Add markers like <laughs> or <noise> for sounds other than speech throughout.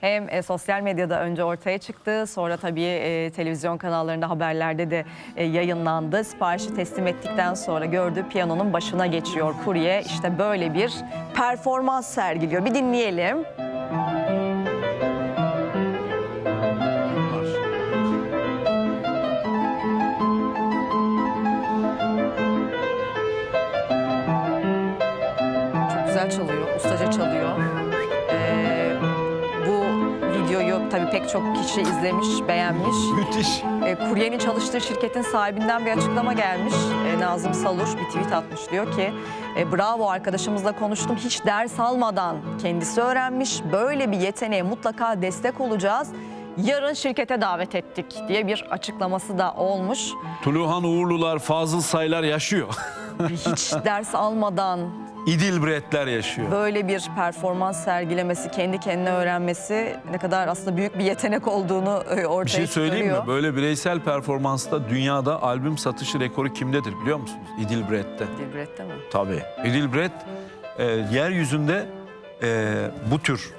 Hem e, sosyal medyada önce ortaya çıktı, sonra tabii e, televizyon kanallarında, haberlerde de e, yayınlandı. Siparişi teslim ettikten sonra gördüğü piyanonun başına geçiyor kurye. İşte böyle bir performans sergiliyor. Bir dinleyelim. Çok güzel çalıyor, ustaca çalıyor. Videoyu tabii pek çok kişi izlemiş, beğenmiş. Müthiş. E, kuryenin çalıştığı şirketin sahibinden bir açıklama gelmiş. E, Nazım Salur bir tweet atmış diyor ki e, bravo arkadaşımızla konuştum hiç ders almadan kendisi öğrenmiş. Böyle bir yeteneğe mutlaka destek olacağız. Yarın şirkete davet ettik diye bir açıklaması da olmuş. Tuluhan Uğurlular, Fazıl Saylar yaşıyor. <laughs> Hiç ders almadan İdilbretler yaşıyor. böyle bir performans sergilemesi, kendi kendine öğrenmesi ne kadar aslında büyük bir yetenek olduğunu e, ortaya Bir şey söyleyeyim mi? çıkarıyor. Böyle bireysel performansta dünyada albüm satışı rekoru kimdedir biliyor musunuz? İdilbret'te. Dilbret'te mi? Tabii. İdilbret e, yeryüzünde e, bu tür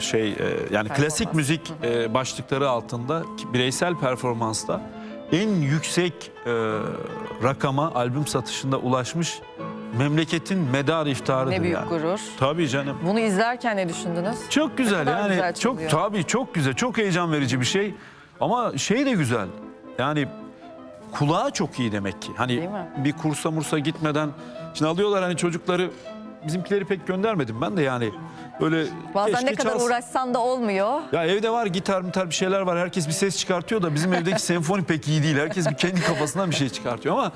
şey e, yani klasik müzik e, başlıkları altında bireysel performansta en yüksek e, rakama albüm satışında ulaşmış memleketin medar iftarıdır Ne büyük yani. gurur. Tabii canım. Bunu izlerken ne düşündünüz? Çok güzel yani güzel çok tabii çok güzel çok heyecan verici bir şey ama şey de güzel yani kulağa çok iyi demek ki hani bir kursa mursa gitmeden şimdi alıyorlar hani çocukları bizimkileri pek göndermedim ben de yani öyle Bazen keşke ne kadar çalsın. uğraşsan da olmuyor. Ya evde var gitar mitar bir şeyler var herkes bir ses çıkartıyor da bizim evdeki senfoni pek iyi değil herkes bir kendi kafasından bir şey çıkartıyor ama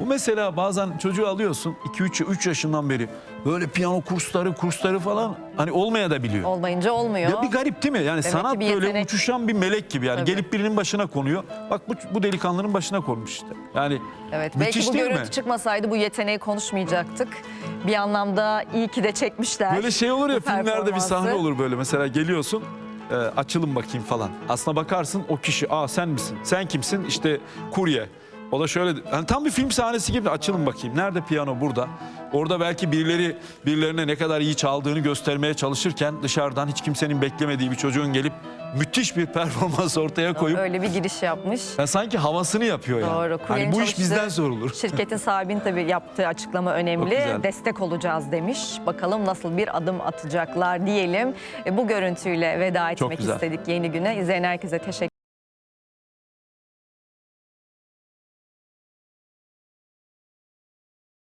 bu mesela bazen çocuğu alıyorsun 2-3 3 yaşından beri böyle piyano kursları kursları falan hani olmaya da biliyor. Olmayınca olmuyor. Ya bir garip değil mi? Yani ki sanat bir böyle yetenek. uçuşan bir melek gibi yani Tabii. gelip birinin başına konuyor. Bak bu, bu delikanlının başına konmuş işte. Yani evet, müthiş belki bu değil görüntü mi? çıkmasaydı bu yeteneği konuşmayacaktık. Bir anlamda iyi ki de çekmişler. Böyle şey olur ya bu filmlerde bir performansı. sahne olur böyle mesela geliyorsun e, açılın bakayım falan. Aslına bakarsın o kişi aa sen misin? Sen kimsin? İşte kurye. O da şöyle hani tam bir film sahnesi gibi açılın bakayım. Nerede piyano burada? Orada belki birileri birilerine ne kadar iyi çaldığını göstermeye çalışırken dışarıdan hiç kimsenin beklemediği bir çocuğun gelip müthiş bir <laughs> performans ortaya koyup Öyle bir giriş yapmış. Yani sanki havasını yapıyor yani. Doğru. Hani Kuryenin bu iş çalıştığı bizden sorulur. Şirketin <laughs> sahibinin tabii yaptığı açıklama önemli. Güzel. Destek olacağız demiş. Bakalım nasıl bir adım atacaklar diyelim. E, Bu görüntüyle veda etmek güzel. istedik yeni güne. İzleyen herkese teşekkür